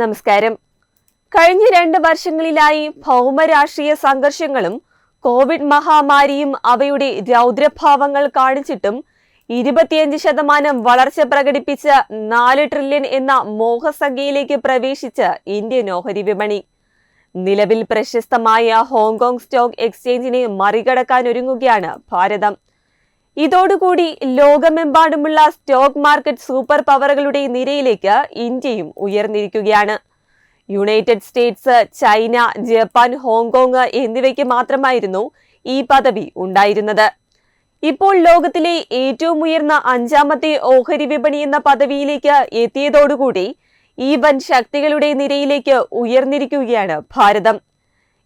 നമസ്കാരം. കഴിഞ്ഞ രണ്ട് വർഷങ്ങളിലായി ഭൗമരാഷ്ട്രീയ സംഘർഷങ്ങളും കോവിഡ് മഹാമാരിയും അവയുടെ രൗദ്രഭാവങ്ങൾ കാണിച്ചിട്ടും ഇരുപത്തിയഞ്ച് ശതമാനം വളർച്ച പ്രകടിപ്പിച്ച നാല് ട്രില്യൺ എന്ന മോഹസംഖ്യയിലേക്ക് പ്രവേശിച്ച ഇന്ത്യൻ ഓഹരി വിപണി. നിലവിൽ പ്രശസ്തമായ ഹോങ്കോങ് സ്റ്റോക്ക് എക്സ്ചേഞ്ചിനെ മറികടക്കാൻ ഒരുങ്ങുകയാണ് ഭാരതം. ഇതോടുകൂടി ലോകമെമ്പാടുമുള്ള സ്റ്റോക്ക് മാർക്കറ്റ് സൂപ്പർ പവറുകളുടെ നിരയിലേക്ക് ഇന്ത്യയും ഉയർന്നിരിക്കുകയാണ്. United States China Japan Hong Kong എന്നിവയ്ക്ക് മാത്രമായിരുന്നു ഈ പദവി ഉണ്ടായിരുന്നത്. ഇപ്പോൾ ലോകത്തിലെ ഏറ്റവും ഉയർന്ന അഞ്ചാമത്തെ ഓഹരി വിപണി എന്ന പദവിയിലേക്ക് എത്തിയതോടുകൂടി ഈ വൻ ശക്തികളുടെ നിരയിലേക്ക് ഉയർന്നിരിക്കുകയാണ് ഭാരതം.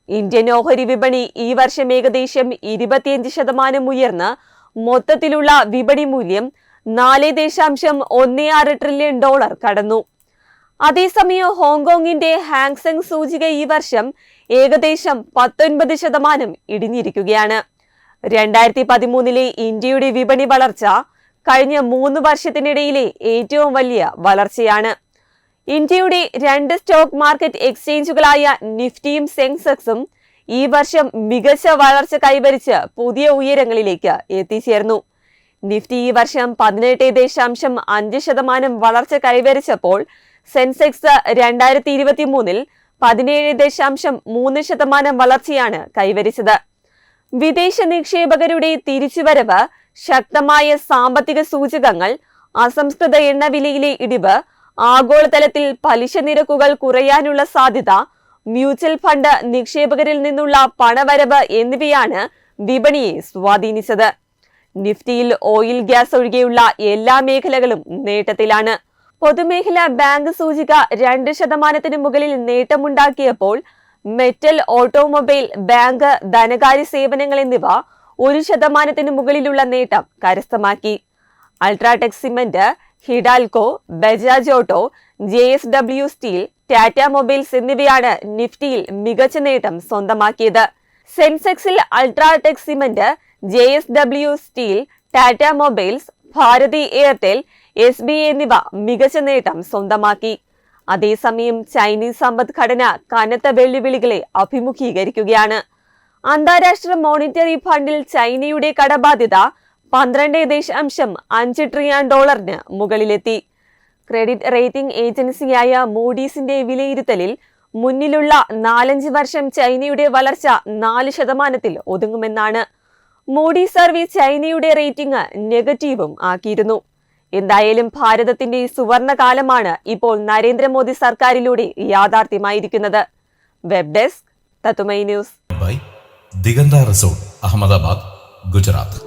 ഇന്ത്യൻ ഓഹരി വിപണി ഈ വർഷം ഏകദേശം ഇരുപത്തിയഞ്ച് ശതമാനം ഉയർന്ന് മൊത്തത്തിലുള്ള വിപണി മൂല്യം നാല് ദശാംശം ഒന്ന് ആറ് ട്രില്യൺ ഡോളർ കടന്നു. അതേസമയം ഹോങ്കോങ്ങിന്റെ ഹാങ്സെങ് സൂചിക ഈ വർഷം ഏകദേശം പത്തൊൻപത് ശതമാനം ഇടിഞ്ഞിരിക്കുകയാണ്. രണ്ടായിരത്തി പതിമൂന്നിലെ ഇന്ത്യയുടെ വിപണി വളർച്ച കഴിഞ്ഞ മൂന്ന് വർഷത്തിനിടയിലെ ഏറ്റവും വലിയ വളർച്ചയാണ്. ഇന്ത്യയുടെ രണ്ട് സ്റ്റോക്ക് മാർക്കറ്റ് എക്സ്ചേഞ്ചുകളായ നിഫ്റ്റിയും സെൻസെക്സും ഈ വർഷം മികച്ച വളർച്ച കൈവരിച്ച് പുതിയ ഉയരങ്ങളിലേക്ക് എത്തിച്ചേർന്നു. നിഫ്റ്റി ഈ വർഷം പതിനെട്ട് ദശാംശം അഞ്ച് ശതമാനം വളർച്ച കൈവരിച്ചപ്പോൾ സെൻസെക്സ് രണ്ടായിരത്തി ഇരുപത്തി മൂന്നിൽ പതിനേഴ് ദശാംശം മൂന്ന് ശതമാനം വളർച്ചയാണ് കൈവരിച്ചത്. വിദേശ നിക്ഷേപകരുടെ തിരിച്ചുവരവ് ശക്തമായ സാമ്പത്തിക സൂചകങ്ങൾ അസംസ്കൃത എണ്ണവിലയിലെ ഇടിവ് ആഗോളതലത്തിൽ പലിശ നിരക്കുകൾ കുറയാനുള്ള സാധ്യത മ്യൂച്വൽ ഫണ്ട് നിക്ഷേപകരിൽ നിന്നുള്ള പണവരവ് എന്നിവയാണ് വിപണിയെ സ്വാധീനിച്ചത്. നിഫ്റ്റിയിൽ ഓയിൽ ഗ്യാസ് ഒഴികെയുള്ള എല്ലാ മേഖലകളും നേട്ടത്തിലാണ്. പൊതുമേഖലാ ബാങ്ക് സൂചിക രണ്ട് ശതമാനത്തിന് മുകളിൽ നേട്ടമുണ്ടാക്കിയപ്പോൾ മെറ്റൽ ഓട്ടോമൊബൈൽ ബാങ്ക് ധനകാര്യ സേവനങ്ങൾ എന്നിവ ഒരു ശതമാനത്തിന് മുകളിലുള്ള നേട്ടം കരസ്ഥമാക്കി. UltraTech cement Hindalco Bajaj auto J S W steel Tata mobiles എന്നിവയാണ് നിഫ്റ്റിയിൽ മികച്ച നേട്ടം സ്വന്തമാക്കിയത്. സെൻസെക്സിൽ UltraTech cement J S W steel Tata mobiles Bharti Airtel S B എന്നിവ മികച്ച നേട്ടം സ്വന്തമാക്കി. അതേസമയം ചൈനീസ് സമ്പദ്ഘടന കനത്ത വെല്ലുവിളികളെ അഭിമുഖീകരിക്കുകയാണ്. അന്താരാഷ്ട്ര മോണിറ്ററി ഫണ്ടിൽ ചൈനയുടെ കടബാധ്യത പന്ത്രണ്ട് ദശാംശം അഞ്ച് ട്രില്യൺ ഡോളറിന് മുകളിലെത്തി. ക്രെഡിറ്റ് റേറ്റിംഗ് ഏജൻസിയായ മൂഡീസിന്റെ വിലയിരുത്തലിൽ മുന്നിലുള്ള നാലഞ്ച് വർഷം ചൈനയുടെ വളർച്ച നാല് ശതമാനത്തിൽ ഒതുങ്ങുമെന്നാണ്. മൂഡി സർവീസ് ചൈനയുടെ റേറ്റിംഗ് നെഗറ്റീവും ആക്കിയിരുന്നു. എന്തായാലും ഭാരതത്തിന്റെ സുവർണ കാലമാണ് ഇപ്പോൾ നരേന്ദ്രമോദി സർക്കാരിലൂടെ യാഥാർത്ഥ്യമായിരിക്കുന്നത്. വെബ് ഡെസ്ക് തത്തുമൈ ന്യൂസ്. ദിഗന്ത റിസോർട്ട് അഹമ്മദാബാദ് ഗുജറാത്ത്.